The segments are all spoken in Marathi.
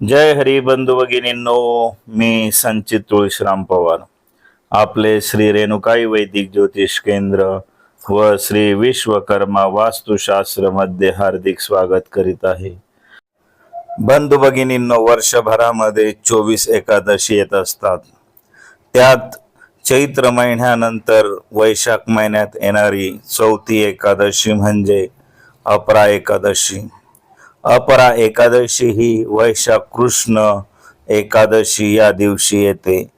जय हरी बंधू भगिनींनो मी संचित तुळशीराम पवार. आपले श्री रेणुकाई वैदिक ज्योतिष केंद्र व श्री विश्वकर्मा वास्तुशास्त्रमध्ये हार्दिक स्वागत करीत आहे. बंधू भगिनींनो वर्षभरामध्ये चोवीस एकादशी येत असतात. त्यात चैत्र महिन्यानंतर वैशाख महिन्यात येणारी चौथी एकादशी म्हणजे अपरा एकादशी. अपरा एकादशी ही वैशाख कृष्ण एकादशी या दिवशी येते.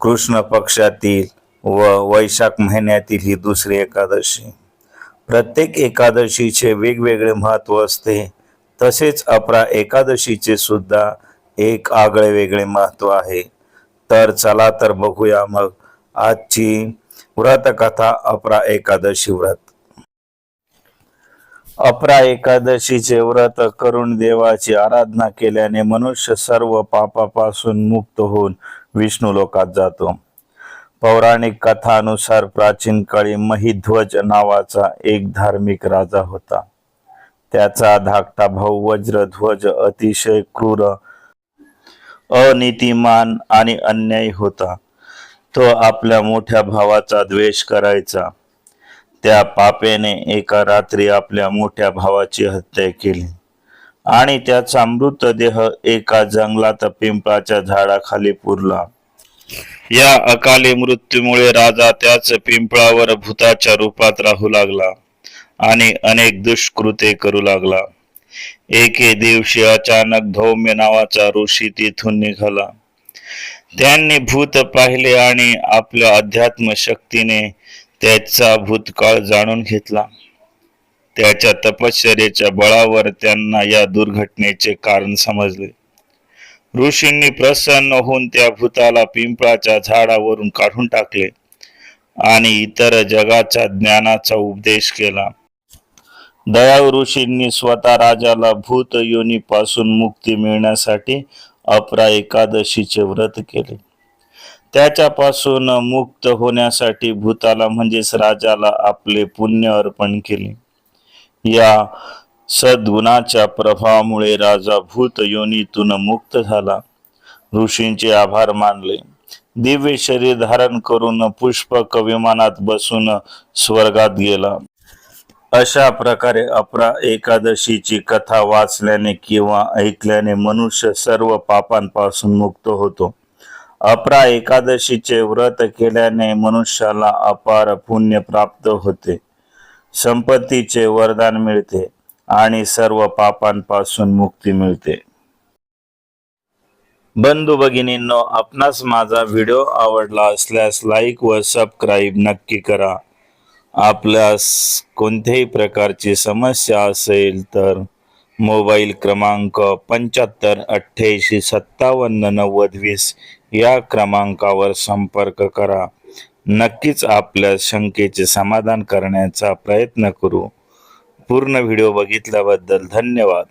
कृष्ण पक्षातील व वैशाख महिन्यातील ही दुसरी एकादशी. प्रत्येक एकादशीचे वेगवेगळे महत्त्व असते. तसेच अपरा एकादशीचे सुद्धा एक आगळे वेगळे महत्त्व आहे. तर चला तर बघूया मग आजची व्रतकथा अपरा एकादशी व्रत. अपरा एकादशीचे व्रत करून देवाची आराधना केल्याने मनुष्य सर्व पापापासून मुक्त होऊन विष्णू लोकात जातो. पौराणिक कथानुसार प्राचीन काळी महिध्वज नावाचा एक धार्मिक राजा होता. त्याचा धाकटा भाऊ वज्रध्वज अतिशय क्रूर अनितिमान आणि अन्यायी होता. तो आपल्या मोठ्या भावाचा द्वेष करायचा. त्या पापेने एका रात्री आपल्या मोठ्या भावाची हत्या केली. आणि त्याचा मृतदेह एका जंगलात पिंपळाच्या झाडाखाली पुरला. या अकाली मृत्यूमुळे राजा त्याच पिंपळावर भूताच्या रूपात राहू लागला आणि अनेक दुष्कृते करू लागला. एके दिवशी अचानक धौम्य नावाचा ऋषी तिथून निघाला. त्यांनी भूत पाहिले आणि आपल्या अध्यात्म शक्तीने त्याचा भूतकाळ जाणून घेतला. त्याच्या तपश्चर्याच्या बळावर त्यांना या दुर्घटनेचे कारण समजले. ऋषींनी प्रसन्न होऊन त्या भूताला पिंपळाच्या झाडावरून काढून टाकले आणि इतर जगाच्या ज्ञानाचा उपदेश केला. दयाव ऋषींनी स्वतः राजाला भूत योनीपासून मुक्ती मिळण्यासाठी अपरा एकादशीचे व्रत केले. त्याच्यापासून मुक्त होण्यासाठी भूताला म्हणजेच राजाला आपले पुण्य अर्पण केले. या सद्गुणाच्या प्रभावामुळे राजा भूत योनीतून मुक्त झाला. ऋषींचे आभार मानले. दिव्य शरीर धारण करून पुष्पक विमानात बसून स्वर्गात गेला. अशा प्रकारे अपरा एकादशीची कथा वाचल्याने किंवा ऐकल्याने मनुष्य सर्व पापांपासून मुक्त होतो. अपरा एकादशीचे व्रत केल्याने मनुष्याला अपार पुण्य प्राप्त होते. संपत्तीचे वरदान मिळते आणि सर्व पापांपासून मुक्ती मिळते. बंधू भगिनींनो आपणास माझा व्हिडिओ आवडला असल्यास लाईक व सबस्क्राईब नक्की करा. आपल्यास कोणत्याही प्रकारची समस्या असेल तर मोबाईल क्रमांक पंच्याहत्तर अठ्ठ्याऐंशी सत्तावन्न नव्वद वीस या क्रमांकावर संपर्क करा. नक्कीच आपल्या शंकेचे समाधान करण्याचा प्रयत्न करू. पूर्ण व्हिडिओ बघितल्याबद्दल धन्यवाद.